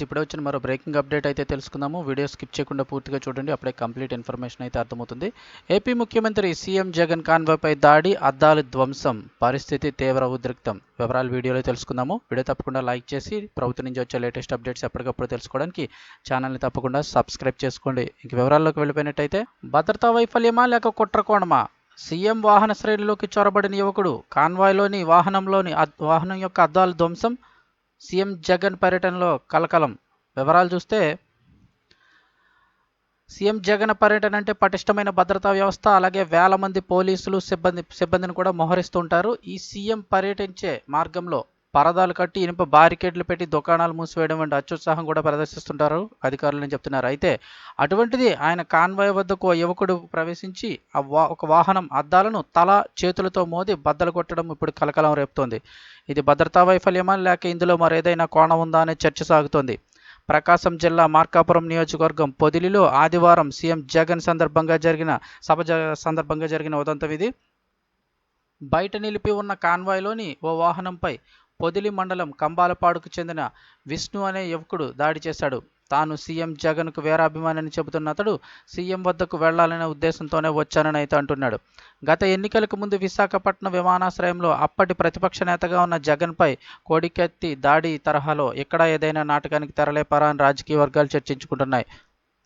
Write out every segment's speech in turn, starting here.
ఇప్పుడే వచ్చిన మరో బ్రేకింగ్ అప్డేట్ అయితే తెలుసుకుందాము. వీడియో స్కిప్ చేయకుండా పూర్తిగా చూడండి అప్పుడే కంప్లీట్ ఇన్ఫర్మేషన్ అయితే అర్థమవుతుంది. ఏపీ ముఖ్యమంత్రి సీఎం జగన్ కాన్వాయ్పై దాడి అద్దాలు ధ్వంసం పరిస్థితి తీవ్ర ఉద్రిక్తం. వివరాలు వీడియోలో తెలుసుకుందాము. వీడియో తప్పకుండా లైక్ చేసి ప్రభుత్వం నుంచి వచ్చే లేటెస్ట్ అప్డేట్స్ ఎప్పటికప్పుడు తెలుసుకోవడానికి ఛానల్ని తప్పకుండా సబ్స్క్రైబ్ చేసుకోండి. ఇంక వివరాల్లోకి వెళ్ళిపోయినట్టయితే భద్రతా వైఫల్యమా లేక కుట్రకోణమా? సీఎం వాహన శ్రేణిలోకి చొరబడిన యువకుడు కాన్వాయ్లోని వాహనంలోని వాహనం యొక్క అద్దాలు ధ్వంసం సీఎం జగన్ పర్యటనలో కలకలం. వివరాలు చూస్తే సీఎం జగన్ పర్యటన అంటే పటిష్టమైన భద్రతా వ్యవస్థ అలాగే వేల మంది పోలీసులు సిబ్బంది సిబ్బందిని కూడా మోహరిస్తుంటారు ఈ సీఎం పర్యటించే మార్గంలో పరదాలు కట్టి ఇనుప బారికేడ్లు పెట్టి దుకాణాలు మూసివేయడం వంటి అత్యుత్సాహం కూడా ప్రదర్శిస్తుంటారు అధికారులు చెప్తున్నారు. అయితే అటువంటిది ఆయన కాన్వాయ్ వద్దకు ఓ యువకుడు ప్రవేశించి ఆ వా ఒక వాహనం అద్దాలను తల చేతులతో మోది బద్దలు కొట్టడం ఇప్పుడు కలకలం రేపుతోంది. ఇది భద్రతా వైఫల్యమా లేక ఇందులో మరేదైనా కోణం ఉందా అనే చర్చ సాగుతోంది. ప్రకాశం జిల్లా మార్కాపురం నియోజకవర్గం పొదిలిలో ఆదివారం సీఎం జగన్ సందర్భంగా జరిగిన సభ జ- సందర్భంగా జరిగిన ఉదంతం ఇది బయట నిలిపి ఉన్న కాన్వాయ్లోని ఓ వాహనంపై పొదిలి మండలం కంబాలపాడుకు చెందిన విష్ణు అనే యువకుడు దాడి చేశాడు. తాను సీఎం జగన్కు వీరాభిమానని చెబుతున్న అతడు సీఎం వద్దకు వెళ్ళాలనే ఉద్దేశంతోనే వచ్చానని అయితే అంటున్నాడు. గత ఎన్నికలకు ముందు విశాఖపట్నం విమానాశ్రయంలో అప్పటి ప్రతిపక్ష నేతగా ఉన్న జగన్పై కోడికెత్తి దాడి తరహాలో ఇక్కడ ఏదైనా నాటకానికి తెరలేపారా అని రాజకీయ వర్గాలు చర్చించుకుంటున్నాయి.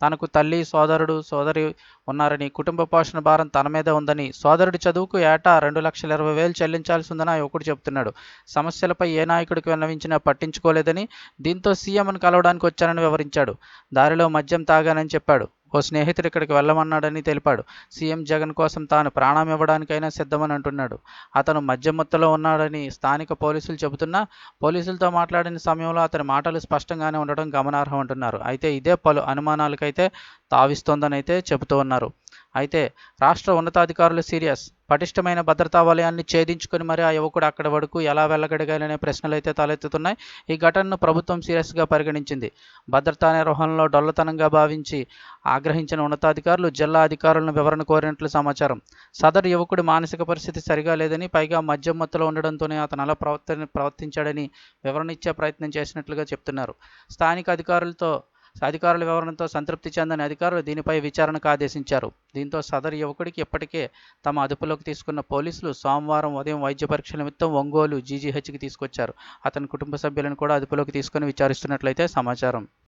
తనకు తల్లి సోదరుడు సోదరి ఉన్నారని కుటుంబ పోషణ భారం తన మీద ఉందని సోదరుడి చదువుకు ఏటా రెండు లక్షల ఇరవై వేలు చెల్లించాల్సి ఉందని ఆ యువకుడు చెబుతున్నాడు సమస్యలపై ఏ నాయకుడికి విన్నవించినా పట్టించుకోలేదని దీంతో సీఎంను కలవడానికి వచ్చానని వివరించాడు. దారిలో మద్యం తాగానని చెప్పాడు. ఓ స్నేహితుడు ఇక్కడికి వెళ్ళమన్నాడని తెలిపాడు. సీఎం జగన్ కోసం తాను ప్రాణం ఇవ్వడానికైనా సిద్ధమని అంటున్నాడు. అతను మద్యమత్తులో ఉన్నాడని స్థానిక పోలీసులు చెబుతున్నా పోలీసులతో మాట్లాడిన సమయంలో అతని మాటలు స్పష్టంగానే ఉండడం గమనార్హం అంటున్నారు. అయితే ఇదే పలు అనుమానాలకైతే తావిస్తోందని అయితే చెబుతూ ఉన్నారు. అయితే రాష్ట్ర ఉన్నతాధికారులు సీరియస్. పటిష్టమైన భద్రతా వలయాన్ని ఛేదించుకొని మరి ఆ యువకుడు అక్కడ వరకు ఎలా వెళ్ళగడగాలనే ప్రశ్నలు అయితే తలెత్తుతున్నాయి. ఈ ఘటనను ప్రభుత్వం సీరియస్గా పరిగణించింది. భద్రతా నిర్వహణలో డొల్లతనంగా భావించి ఆగ్రహించిన ఉన్నతాధికారులు జిల్లా అధికారులను వివరణ కోరినట్లు సమాచారం. సదరు యువకుడి మానసిక పరిస్థితి సరిగా లేదని పైగా మద్యం మత్తులో ఉండడంతోనే అతను అలా ప్రవర్తన ప్రవర్తించాడని వివరణ ఇచ్చే ప్రయత్నం చేసినట్లుగా చెప్తున్నారు. స్థానిక అధికారులతో అధికారుల వివరణతో సంతృప్తి చెందని అధికారులు దీనిపై విచారణకు ఆదేశించారు. దీంతో సదరు యువకుడికి ఇప్పటికే తమ అదుపులోకి తీసుకున్న పోలీసులు సోమవారం ఉదయం వైద్య పరీక్షల నిమిత్తం ఒంగోలు జీజీహెచ్కి తీసుకొచ్చారు. అతని కుటుంబ సభ్యులను కూడా అదుపులోకి తీసుకుని విచారిస్తున్నట్లయితే సమాచారం.